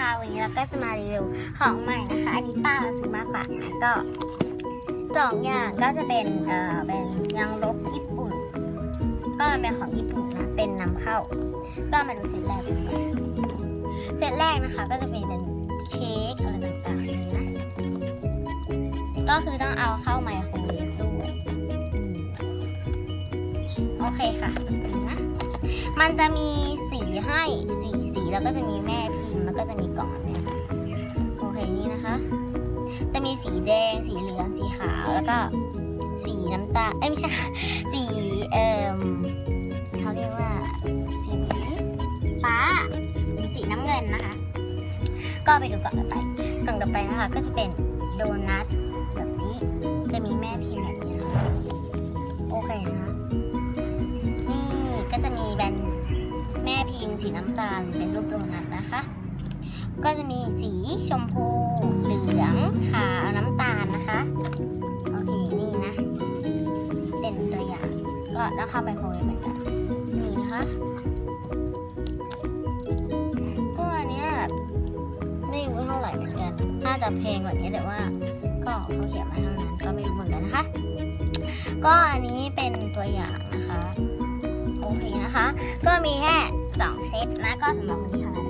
ค่ะวันนี้เราก็จะมารีวิวของใหม่นะคะอันนี้ป้าซื้อมาฝากนะก็สองอย่างก็จะเป็นเอ่อเป็นยางลบญี่ปุ่น ก็เป็นของญี่ปุ่นนะเป็นนำเข้า ก็มาดูเซตแรกกันก่อนเซตแรกนะคะก็จะเป็นเค้กอะไรต่างๆนี้นะก็คือต้องเอาเข้าไมโครเวฟด้วยโอเคค่ะนะมันจะมีสีให้สีสีแล้วก็จะมีแม่พ มพ์แล้วก็จะมีกล่องแบบเนี้ยโอเคนี่นะคะ จะมีสีแดง สีเหลือง สีขาว แล้วก็สีน้ำตาล เอ้ยไม่ใช่ สีเอ่มเขาเรียกว่า สีฟ้าหรือสีน้ำเงินนะคะ ก็ไปดูกล่องต่อไป กล่องต่อไปนะคะ ก็จะเป็นโดนัทแบบนี้ จะมีแม่พิมพ์แบบนี้นะคะ โอเคนะคะ แม่พิมพ์สีน้ำตาลเป็นรูปโดนัทนะคะ ก็จะมีสีชมพู เหลืองขาวน้ำตาลนะคะ โอเค นี่นะ เป็นตัวอย่าง ก็ต้องเข้าไปโครเวฟเหมือนกันนี่นะคะก็อันเนี้ยไม่รู้เท่าไหร่เหมือนกันน่าจะแพงกว่านี้แต่ว่าก็เขาเขียนมาเท่านั้นก็ไม่รู้เหมือนกันนะคะ ก็อันนี้เป็นตัวอย่างนะคะ โอเคนะคะ ก็มีแค่ 2 เซตนะก็สำหรับวันนี้ค่ะแล้วกัน